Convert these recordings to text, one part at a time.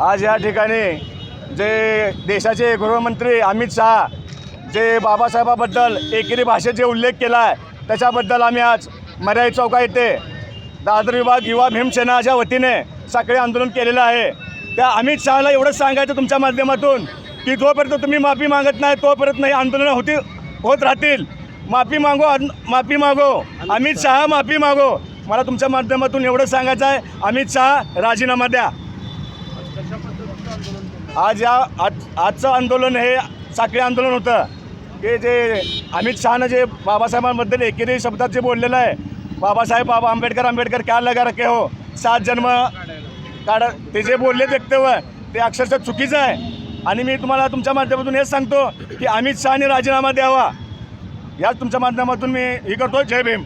आज या ठिकाणी जे देशाचे गृहमंत्री अमित शहा जे बाबासाहेबाबद्दल एकेरी भाषेत जे उल्लेख केला आहे त्याच्याबद्दल आम्ही आज मर्याई चौका येथे दादर विभाग युवा भीमसेनाच्या वतीने साखळी आंदोलन केलेलं आहे त्या अमित शहाला एवढंच सांगायचं तुमच्या माध्यमातून की जोपर्यंत तुम्ही माफी मागत नाही तोपर्यंत नाही आंदोलनं होती होत राहतील. माफी मागो अन- माफी मागो. अमित शहा माफी मागो. मला तुमच्या माध्यमातून एवढंच सांगायचं आहे. अमित शहा राजीनामा द्या. आज या आज आजचं आंदोलन हे साखळी आंदोलन होतं. की जे अमित शहानं जे बाबासाहेबांबद्दल एकेरी शब्दात जे बोललेलं आहे बाबासाहेब बाबा आंबेडकर आंबेडकर क्या लगा रखे हो? सात जन्म काढ. ते जे बोलले वक्तव्य ते अक्षरशः चुकीचं आहे. आणि मी तुम्हाला तुमच्या माध्यमातून हेच सांगतो की अमित शहाने राजीनामा द्यावा. याच तुमच्या माध्यमातून मी हे करतो जय भीम.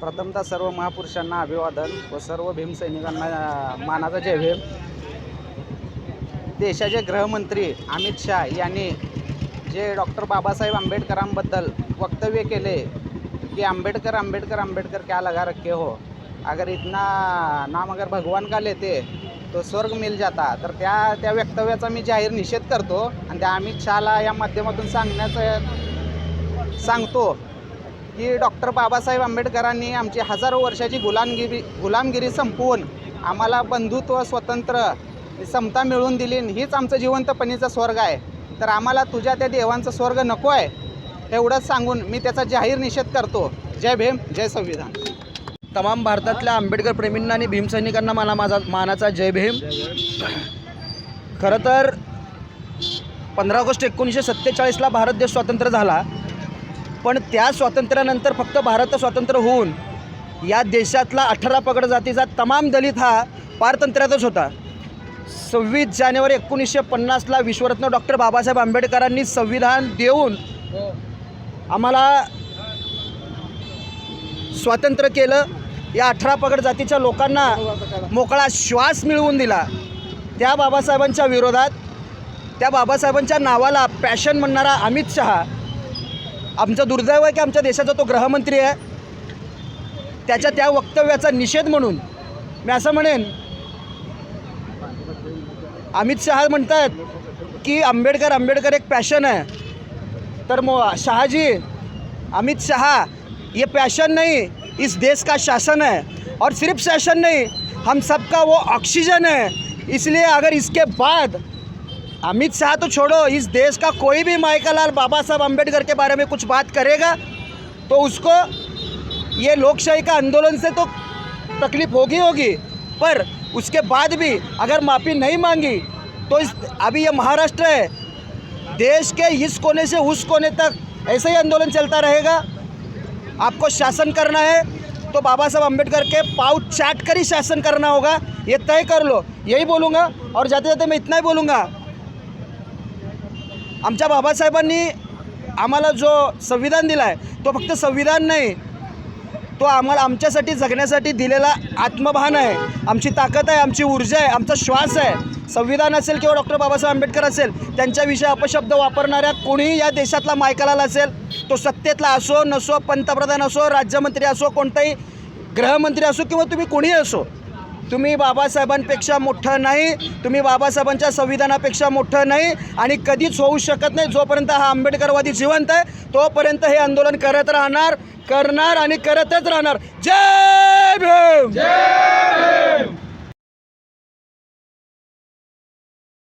प्रथमतः सर्व महापुरुषांना अभिवादन व सर्व भीमसैनिकांना मानाचा जय भीम. देशाचे गृहमंत्री अमित शहा यांनी जे डॉक्टर बाबासाहेब आंबेडकरांबद्दल वक्तव्य केले की आंबेडकर आंबेडकर आंबेडकर क्या लगा रखे हो? अगर इतना नाम अगर भगवान का लेते तो स्वर्ग मिल जाता. तर त्या त्या वक्तव्याचा मी जाहीर निषेध करतो आणि त्या अमित शहाला या माध्यमातून सांगण्याचं सांगतो की डॉक्टर बाबासाहेब आंबेडकरांनी आमची हजारो वर्षाची गुलामगिरी गुलामगिरी संपवून आम्हाला बंधुत्व स्वतंत्र समता मिळवून दिली हीच आमचं जिवंतपणीचा स्वर्ग आहे. तर आम्हाला तुझ्या त्या देवांचा स्वर्ग नको आहे एवढंच सांगून मी त्याचा जाहीर निषेध करतो. जय भीम जय संविधान. तमाम भारतातल्या आंबेडकर प्रेमींना आणि भीमसैनिकांना मला माझा मानाचा जय भीम. खरं तर पंधरा ऑगस्ट एकोणीसशे सत्तेचाळीसला भारत देश स्वातंत्र्य झाला. पण त्या स्वातंत्र्यानंतर फक्त भारत स्वातंत्र्य होऊन या देशातला अठरा पगड जातीचा तमाम दलित हा पारतंत्र्यातच होता. सव्वीस जानेवारी एकोणीसशे पन्नासला विश्वरत्न डॉक्टर बाबासाहेब आंबेडकरांनी संविधान देऊन आम्हाला स्वातंत्र्य केलं. या अठरा पगड जातीच्या लोकांना मोकळा श्वास मिळवून दिला. त्या बाबासाहेबांच्या विरोधात त्या बाबासाहेबांच्या नावाला पॅशन म्हणणारा अमित शहा आमचं दुर्दैव आहे की आमच्या देशाचा तो गृहमंत्री आहे. त्याच्या त्या वक्तव्याचा निषेध म्हणून मी असं म्हणेन अमित शहा म्हणतात की आंबेडकर आंबेडकर एक पॅशन है तर मो, शाहजी, अमित शाह, ये पैशन नहीं, इस देश का शासन है और सिर्फ़ शासन नहीं, हम सबका वो ऑक्सीजन है. इसलिए अगर इसके बाद अमित शाह तो छोड़ो, इस देश का कोई भी माइकलाल बाबा साहब अंबेडकर के बारे में कुछ बात करेगा तो उसको ये लोकशाही का आंदोलन से तो तकलीफ़ होगी होगी, पर उसके बाद भी अगर माफ़ी नहीं मांगी तो इस, अभी ये महाराष्ट्र है। देश के इस कोने से उस कोने तक ऐसे ही आंदोलन चलता रहेगा। आपको शासन करना है तो बाबा साहब अंबेडकर के पाँव चाट कर ही शासन करना होगा। ये तय कर लो। यही बोलूँगा और जाते जाते मैं इतना ही बोलूँगा। आमच्या बाबासाहेबांनी आम्हाला जो संविधान दिला आहे तो फक्त संविधान नाही तो आम्हाला आमच्यासाठी जगण्यासाठी दिलेला आत्मभान आहे. आमची ताकद आहे आमची ऊर्जा आहे आमचा श्वास आहे. संविधान असेल किंवा डॉक्टर बाबासाहेब आंबेडकर असेल त्यांच्याविषयी अपशब्द वापरणाऱ्या कोणीही या देशातला मायकलाला असेल तो सत्तेतला असो नसो पंतप्रधान असो राज्यमंत्री असो कोणताही गृहमंत्री असो किंवा तुम्ही कोणीही असो तुम्ही बाबासाहेबांपेक्षा मोठं नाही तुम्ही बाबासाहेबांच्या संविधानापेक्षा मोठं नाही आणि कधीच होऊ शकत नाही जोपर्यंत हा आंबेडकरवादी जिवंत आहे तोपर्यंत हे आंदोलन करत राहणार करणार आणि करतच राहणार. जय भीम!